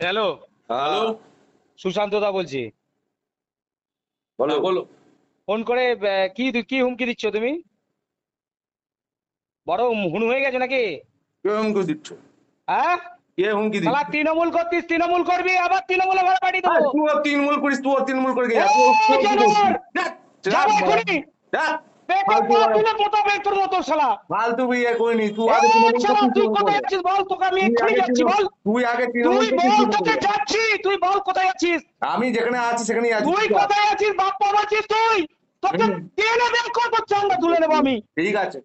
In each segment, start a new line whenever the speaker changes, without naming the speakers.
Hello
hello
Sushant দা বলছি
বলো বলো
ফোন করে কি কি হুমকি দিচ্ছ তুমি বড় হুন হয়ে গেছো নাকি
কে হুমকি দিচ্ছ
হ্যাঁ
কে হুমকি দিচ্ছ
শালা তৃণমূল করতিস তৃণমূল করবি আবার তৃণমূলে ঘরে পাঠিয়ে দেবো
তুইও তিনমূল করিস তুইও তিনমূল করে গেছিস ফালতু বিয়ে করিনি তুই আগে করতিস,
তুই আমি
আগে তুই করতিস,
বল কোথায় আছিস?
যেখানে আছি সেখানেই আছি
তুই কোথায় আছিস বাপ আছিস তুই? তোকে বের কর তোর চান্দা তুলে নেব আমি।
ঠিক আছে।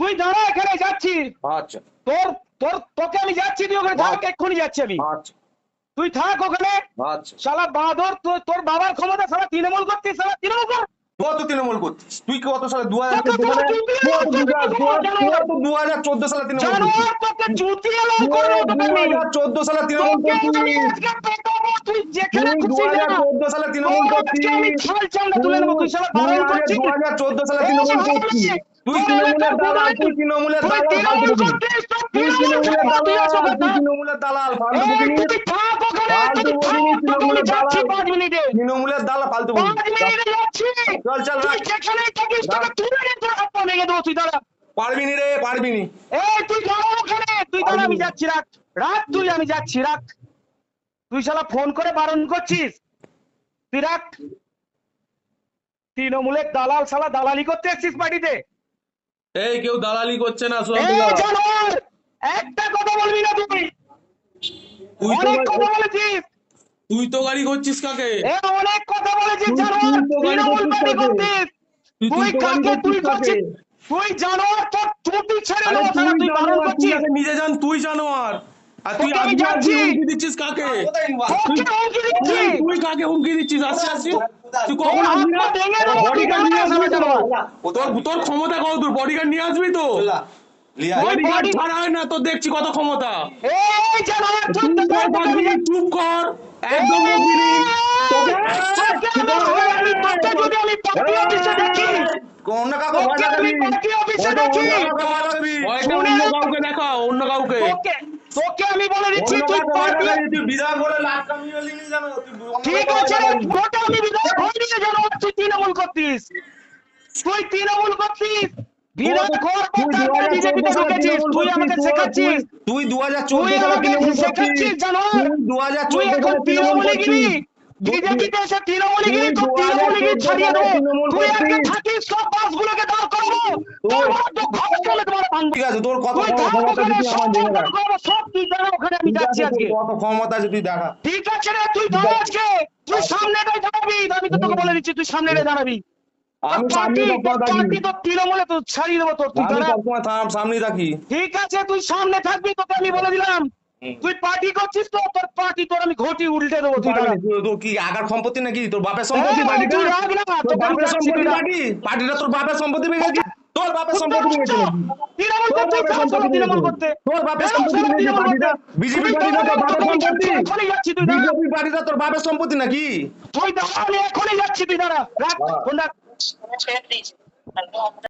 তুই দাঁড়া এখানে যাচ্ছি
আচ্ছা।
তোর তোর তোকে আমি যাচ্ছি তুই ওখানে থাক এক্ষুনি যাচ্ছি আমি।
আচ্ছা।
তুই থাক ওখানে।
আচ্ছা।
শালা বাঁদর তোর বাবার ক্ষমতা শালা তৃণমূল করছিস শালা তৃণমূল কর।
তুই তো তৃণমূল করছিস? তুই কত সালে দু হাজার
কত
দু চোদ্দ সালে তৃণমূল চোদ্দ সালে তৃণমূল। চোদ্দ সালে তৃণমূল করছিস?
তুই
চোদ্দ সালে তৃণমূল করছিস? তৃণমূলের দালাল তুই তৃণমূলের দালাল তৃণমূলের দালাল? তৃণমূলের ফালতু
আমি
তৃণমূলের
যাচ্ছি
দালাল।
পাঁচ মিনিটে।
তৃণমূলের দালাল ফালতু
পাঁচ মিনিটে যাচ্ছি।
চল, চল,
তুই
রাখ।
থাকিস, তোকে তুলে নিয়ে তোর হাত পা ভেঙে দেবো, তুই দাঁড়া।
পারবি নি রে পারবি নি
এই, তুই দাঁড়া ওখানে, তুই দাঁড়া, আমি যাচ্ছি, রাখ। রাখ তুই, আমি যাচ্ছি, রাখ। তুই শালা ফোন করে বারণ করছিস তুই রাখ তৃণমূলের দালাল শালা দালালি করতে এসছিস বাড়িতে
এই কেউ দালালি করছে না
একটা কথা বলবি না তুই
তুই
অনেক কথা বলেছিস
তুই তো গাড়ি করছিস কাকে?
অনেক কথা বলেছিস জানোয়ার।
তুই তো গালি করছিস
তুই-
কাকে তুই
করছিস?
তুই জানোয়ার তোর চুটি ছেড়ে দেবো শালা,
তুই
তুই বারণ করছিস।
আগে নিজে জান তুই জানোয়ার। আর তুই
আমি যাচ্ছি।
হুমকি দিচ্ছিস কাকে? তুই- কাকে হুমকি দিচ্ছিস? আসছে আসছে। তুই
তোর
কখন আসবি না বডিগার্ড নিয়ে আসবি তো। তোর তোর ক্ষমতা কত? দূর বডিগার্ড নিয়ে আসবি তো? ছাড়া হয় না তোর দেখছি কত ক্ষমতা।
চুপ
কর। একদম বকবি নি। তোকে-
তোকে আমি- আমি তোকে যদি আমি পার্টি অফিসে দেখি
অন্য কাউকে ভয়
তোকে আমি
দেখাবি?
পার্টি অফিসে দেখি।
কাউকে ভয় দেখাবি?
ভয়টা অন্য কাউকে দেখা অন্য কাউকে।
তোকে তোকে আমি বলে দিচ্ছি তুই পার্টি
তুই বিধায়ক বলে লাট কামিয়ে নিলি জানো?
ঠিক আছে
ভয় দেখাবি।
ভোটে আমি বিধায়ক হইনি জানো? তুই তৃণমূল করতিস। তুই তৃণমূল করতিস।
তুই
তারপরে
2014
বিজেপিতে
সালে
ঢুকেছিস
তৃণমূল
তুই আমাকে শেখাচ্ছিস।
তুই- তুই দু হাজার চোদ্দ সালে
আমাকে
তৃণমূল
শেখাচ্ছিস জানো
দু হাজার চোদ্দ
এখন
সালে তৃণমূল
তৃণমূলে গিরি।
করছিস
বিজেপিতে এসে তৃণমূলে গিরি
তুই
তোর
2014
তৃণমূলে গিরি ছাড়িয়ে দেবো। তুই আজকে থাকিস সব বাসগুলোকে দাঁড় করাবো। তোর
তুই-
বড় দুঃখ তোমার ভাঙবো।
ঠিক আছে তোর কত
ওখানে, সব তুই দাঁড়া আমি যাচ্ছি আজকে।
কত ক্ষমতা তুই দেখা।
ঠিক আছে রে তুই দাঁড়া আজকে। তুই সামনেটাই দাঁড়াবি আমি তো তোকে বলে দিচ্ছি তুই সামনেটাই দাঁড়াবি।
আমি সামনে
পার্টি
সবসময়
পার্টি
থাকি
তো তৃণমূলে তো ছাড়িয়ে দেবো তোর তুই
আমি
দাঁড়া
সবসময় থাম- সামনেই থাকি।
ঠিক আছে তুই সামনে থাকবি তোকে আমি বলে দিলাম। তুই পার্টি করছিস তো তোর পার্টি তোর আমি ঘটি উল্টে দেবো তুই
তোর- তোর কি আগার সম্পত্তি নাকি? তোর বাপের সম্পত্তি
তুই রাখ না,
তোর বাপের সম্পত্তি পার্টি পার্টিটা তোর বাপের সম্পত্তি ভেঙে গেছে। তোর বাপের সম্পত্তি ভেঙে গেছে।
তৃণমূল
তোর
করছিস
বাপের
তোর
সম্পত্তি
তৃণমূল করতে
তোর বাপের সম্পত্তি
সব
ভেঙে গেছে।
তৃণমূল
পার্টিটা বিজেপি পার্টিটা তোর বাপের সম্পত্তি।
এখনই যাচ্ছি তুই দাঁড়া।
বিজেপি পার্টিটা তোর বাপের সম্পত্তি নাকি?
তুই দাঁড়া আমি এখনই যাচ্ছি তুই দাঁড়া। রাখ ফোন রাখ। ¿Cómo se.